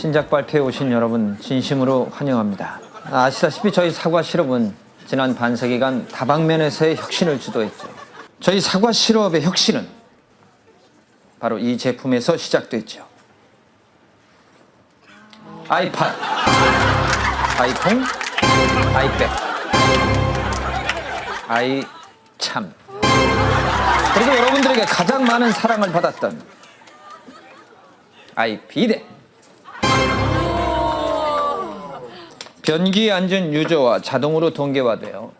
신작 발표에 오신 여러분 진심으로 환영합니다. 아시다시피 저희 사과 시럽은 지난 반세기간 다방면에서의 혁신을 주도했죠. 저희 사과 시럽의 혁신은 바로 이 제품에서 시작됐죠. 아이팟, 아이폰, 아이백, 아이참. 그리고 여러분들에게 가장 많은 사랑을 받았던 아이비데. 변기에 앉은 유저와 자동으로 동계화되어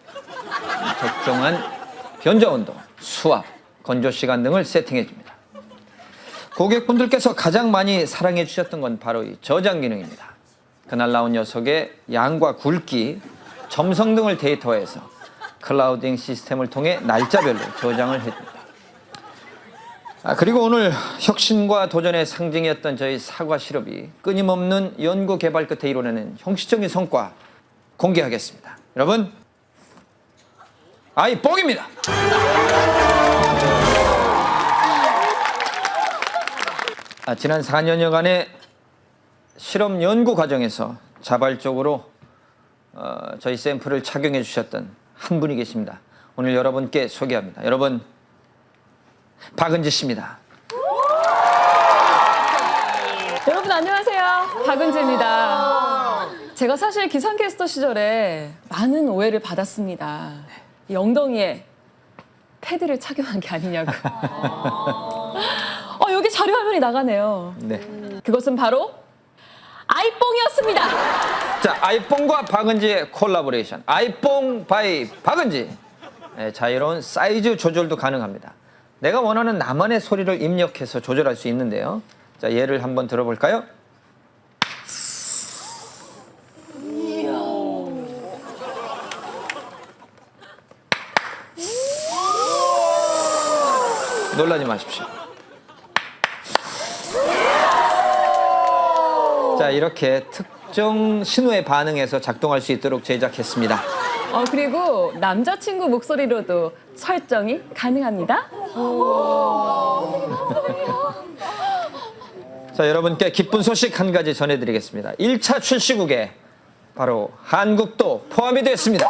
적정한 변조 온도, 수압, 건조 시간 등을 세팅해 줍니다. 고객분들께서 가장 많이 사랑해 주셨던 건 바로 이 저장 기능입니다. 그날 나온 녀석의 양과 굵기, 점성 등을 데이터화해서 클라우딩 시스템을 통해 날짜별로 저장을 해줍니다. 아, 그리고 오늘 혁신과 도전의 상징이었던 저희 사과 시럽이 끊임없는 연구 개발 끝에 이뤄내는 형식적인 성과 공개하겠습니다. 여러분, 아이 뽕입니다. 아, 지난 4년여간의 실험 연구 과정에서 자발적으로 어, 저희 샘플을 착용해 주셨던 한 분이 계십니다. 오늘 여러분께 소개합니다. 여러분, 박은지 씨입니다. 여러분 안녕하세요. 박은지입니다. 제가 사실 기상캐스터 시절에 많은 오해를 받았습니다. 이 엉덩이에 패드를 착용한 게 아니냐고. 어, 여기 자료 화면이 나가네요. 네. 그것은 바로 아이뽕이었습니다. 자, 아이뽕과 박은지의 콜라보레이션. 아이뽕 바이 박은지. 네, 자유로운 사이즈 조절도 가능합니다. 내가 원하는 나만의 소리를 입력해서 조절할 수 있는데요. 자, 예를 한번 들어볼까요? 놀라지 마십시오. 자, 이렇게 특정 신호에 반응해서 작동할 수 있도록 제작했습니다. 어, 그리고 남자친구 목소리로도 설정이 가능합니다. 자, 여러분께 기쁜 소식 한 가지 전해드리겠습니다. 1차 출시국에 바로 한국도 포함이 됐습니다.